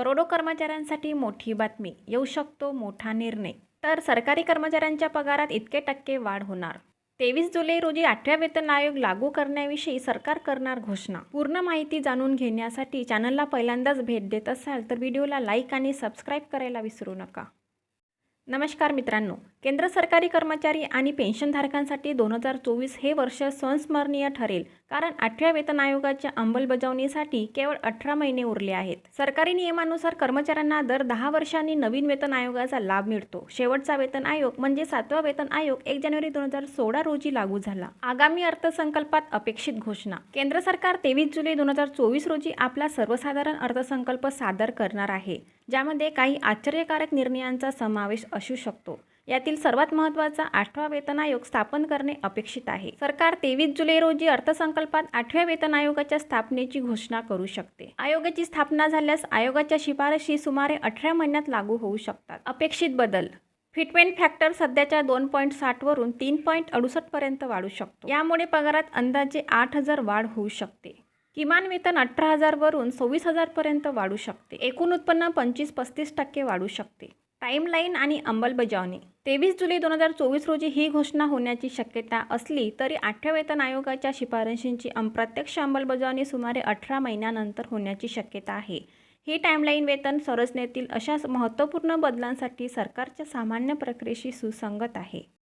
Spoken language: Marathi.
करोडो कर्मचाऱ्यांसाठी मोठी बातमी. येऊ शकतो मोठा निर्णय. तर सरकारी कर्मचाऱ्यांच्या पगारात इतके टक्के वाढ होणार. तेवीस जुलै रोजी आठव्या वेतन आयोग लागू करण्याविषयी सरकार करणार घोषणा. पूर्ण माहिती जाणून घेण्यासाठी चॅनलला पहिल्यांदाच भेट देत असाल तर व्हिडिओला लाईक आणि सबस्क्राईब करायला विसरू नका. नमस्कार मित्रांनो. केंद्र सरकारी कर्मचारी आणि पेन्शनधारकांसाठी दोन हजार चोवीस हे वर्ष संस्मरणीय ठरेल कारण आठव्या वेतन आयोगाच्या अंमलबजावणीसाठी केवळ अठरा महिने उरले आहेत. सरकारी नियमानुसार कर्मचाऱ्यांना दर दहा वर्षांनी नवीन वेतन आयोगाचा लाभ मिळतो. शेवटचा वेतन आयोग म्हणजे सातवा वेतन आयोग एक जानेवारी दोन हजार सोळा रोजी लागू झाला. आगामी अर्थसंकल्पात अपेक्षित घोषणा. केंद्र सरकार तेवीस जुलै दोन हजार चोवीस रोजी आपला सर्वसाधारण अर्थसंकल्प सादर करणार आहे. ज्यामध्ये काही आश्चर्यकारक निर्णयांचा समावेश असू शकतो. यातील सर्वात महत्त्वाचा आठवा वेतन आयोग स्थापन करणे अपेक्षित आहे. सरकार तेवीस जुलै रोजी अर्थसंकल्पात आठव्या वेतन आयोगाच्या स्थापनेची घोषणा करू शकते. आयोगाची स्थापना झाल्यास आयोगाच्या शिफारशी सुमारे अठरा महिन्यात लागू होऊ शकतात. अपेक्षित बदल. फिटमेंट फॅक्टर सध्याच्या दोन पॉईंट साठवरून तीन पॉईंट अडुसष्टपर्यंत वाढू शकतो. यामुळे पगारात अंदाजे आठ हजार वाढ होऊ शकते. किमान वेतन अठरा हजारवरून सव्वीस हजारपर्यंत वाढू शकते. एकूण उत्पन्न पंचवीस पस्तीस टक्के वाढू शकते. टाईमलाईन आणि अंमलबजावणी. तेवीस जुलै दोन हजार चोवीस रोजी ही घोषणा होण्याची शक्यता असली तरी आठव्या वेतन आयोगाच्या शिफारशींची अप्रत्यक्ष अंमलबजावणी सुमारे अठरा महिन्यानंतर होण्याची शक्यता आहे. ही टाईमलाईन वेतन संरचनेतील अशा महत्त्वपूर्ण बदलांसाठी सरकारच्या सामान्य प्रक्रियेशी सुसंगत आहे.